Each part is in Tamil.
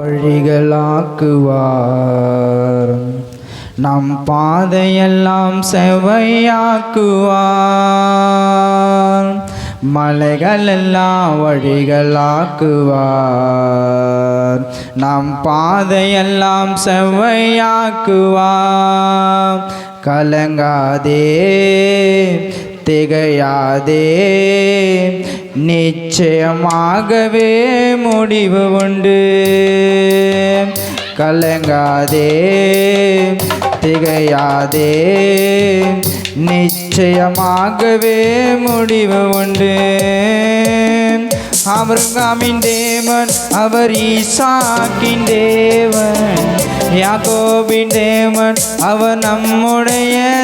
வழிகளாக்குவார். நம் பாதையெல்லாம் செவையாக்குவார் மலைகளெல்லாம் வழிகளாக்குவார். நம் பாதையெல்லாம் செவ்வையாக்குவார். கலங்காதே திகையாதே நிச்சயமாகவே முடிவு உண்டு. கலங்காதே திகையாதே நிச்சயமாகவே முடிவு உண்டு. அபிரகாமின் தேவன் அவர் ஈசாக்கின் தேவன். யாக்கோபின் தேவன் அவர் நம்முடைய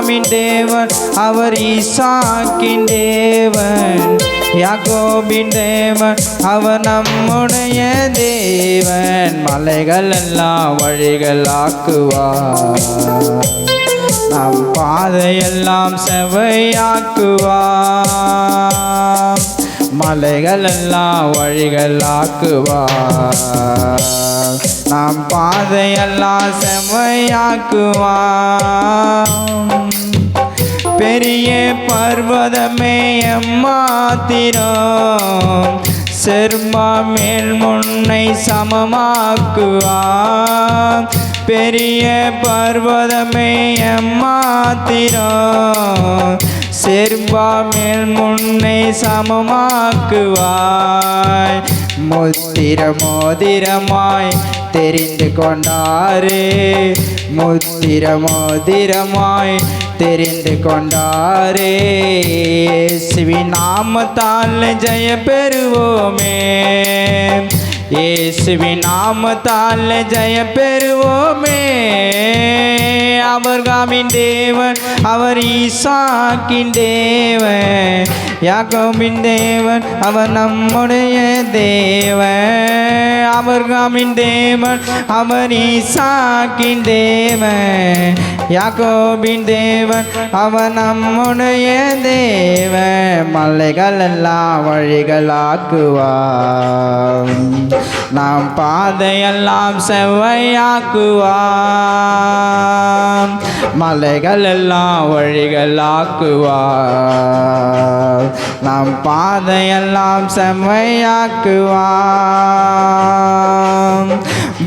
ஆபிரகாமின் தேவன் அவர் ஈசாக்கின் தேவன். யாக்கோபின் தேவன் அவர் நம்முடைய தேவன். மலைகள் எல்லாம் வழிகள் ஆக்குவார். நம் பாதையெல்லாம் செவையாக்குவார் மலைகள் எல்லாம் வழிகள் ஆக்குவார். நாம் பாதையெல்லாம் செம்மையாக்குவார் பெரிய பர்வதமே எம்மாத்திரம். செர்மா மேல் முன்னை சமமாக்குவார் பெரிய பர்வதமே எம்மாத்திரம். செர்பா மேல் முன்னை சமமாக்குவாய். முத்திர மோதிரமாய் தெரிந்து கொண்டாரே. முத்திர மோதிரமாய் தெரிந்து கொண்டாரே. சிவி நாமத்தால் ஜெய பெறுவோமே. இயேசுவி நாமத்தால் ஜெய பெறுவோமே. ஆபர்காமின் தேவன் அவர் ஈசாக்கின் தேவன். யாக்கோபின் தேவன் அவர் நம்முடைய தேவன். ஆபர்காமின் தேவன் அவர் ஈசாக்கின் தேவன். யாக்கோபின் தேவன் அவர் நம்முடைய தேவன். மலைகள் எல்லாம் வழிகளாக்குவார். நாம் பாதையெல்லாம் செவ்வையாக்குவார். எல்லாம் மலைகள் எல்லாம் வழிகள் ஆக்குவார் நம் பாதையெல்லாம் செம்மையாக்குவார்.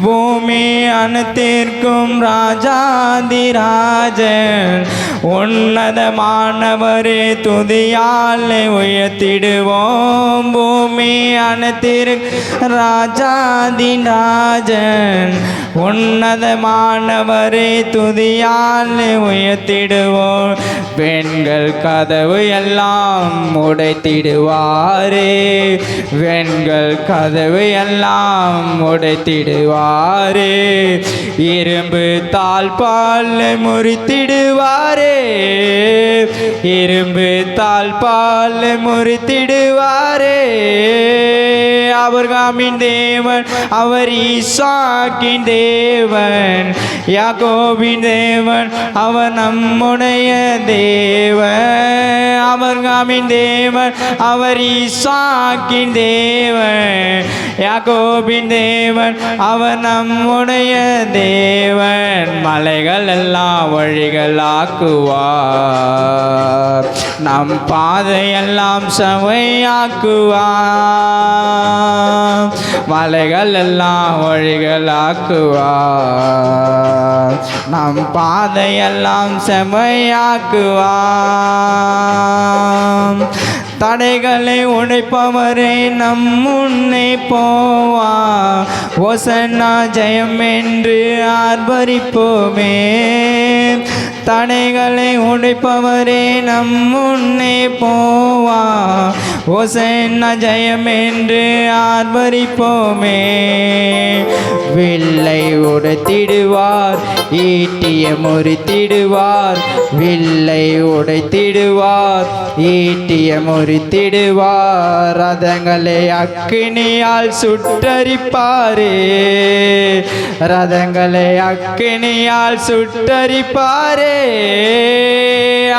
பூமி அனைத்திற்கும் ராஜாதிராஜன். உன்னதமானவரே துதியால் உயர்த்திடுவோம். பூமி அனைத்திற்கு ராஜாதிராஜன். உன்னதமானவரே துதியால் உயர்த்திடுவோம். பெண்கள் கதவு எல்லாம் உடைத்திடுவாரே. பெண்கள் கதவு எல்லாம் உடைத்திடுவார் முறித்திடுவாரே இரும்பு தாழ்பால் முறித்திடுவாரே. இரும்பு தாழ்பால் முறித்திடுவாரே. அவர் காமின் தேவன் அவர் ஈசாக்கின் தேவன். யாக்கோபின் தேவன் அவர் நம்முடைய தேவன். அவர்காமின் தேவன் அவர் ஈசாக்கின் தேவன். யாக்கோபின் தேவன் அவர் நம்முடைய தேவன். மலைகள் எல்லாம் வழிகள் ஆக்குவார் நம் பாதையெல்லாம் சவையாக்குவார் மலைகள் எல்லாம் வழிகளாக்குவார் நம் பாதையெல்லாம் செமையாக்குவார் தடைகளை உடைப்பவரே நம் முன்னே போவா ஓசன்னா ஜெயம் என்று ஆர்ப்பரிப்போமே. தடைகளை உடைப்பவரே நம் முன்னே போவா. ஓசன்னா ஜெயம் என்று ஆர்வரிப்போமே. வில்லை உடைத்திடுவார் ஈட்டிய முறித்திடுவார் வில்லை உடைத்திடுவார் ஈட்டிய முறித்திடுவார் ரதங்களை அக்கினியால் சுட்டரிப்பாரே ரதங்களை அக்கினியால் சுட்டரிப்பாரே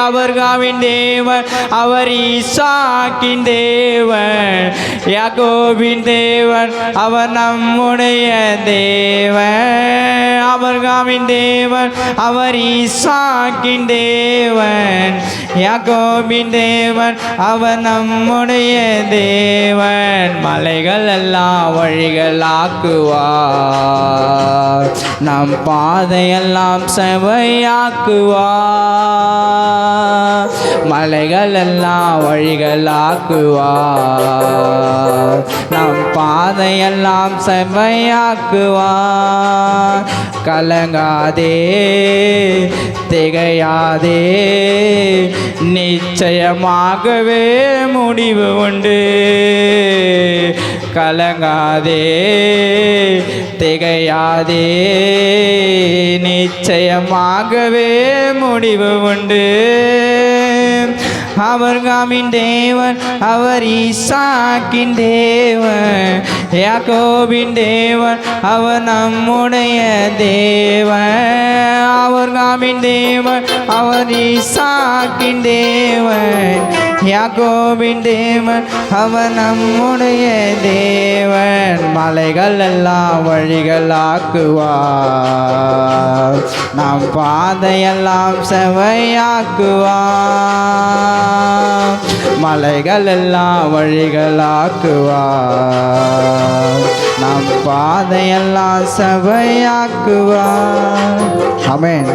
அவர்காவின் தேவன் அவர் ஈசாக்கின் தேவன் யாக்கோபின் தேவன் அவர் நம்முடைய தேவன். அவர்காவின் தேவன் அவர் ஈசாக்கின் தேவன். யாக்கோபின் தேவன் அவர் நம்முடைய தேவன். மலைகள் எல்லாம் வழிகள் ஆக்குவார். நம் பாதையெல்லாம் செவையாக்குவார் மலைகள் எல்லாம் வழிகள் ஆக்குவார். நம் பாதையெல்லாம் செவையாக்குவார் கலங்காதே திகையாதே நிச்சயமாகவே முடிவு உண்டு. கலங்காதே திகையாதே நிச்சயமாகவே முடிவு உண்டு. அவர் காமின் தேவன் அவர் ஈசாக்கின் தேவன் யாக்கோபின் தேவன் அவர் நம்முடைய தேவன். அவர் காமின் தேவன் அவர் யாக்கோவின் தேவன் அவன் நம்முடைய தேவன். மலைகள் எல்லாம் வழிகளாக்குவார். நம் பாதையெல்லாம் செவையாக்குவார் மலைகள் எல்லாம் வழிகளாக்குவார். நம் பாதையெல்லாம் செவையாக்குவார் அமேன்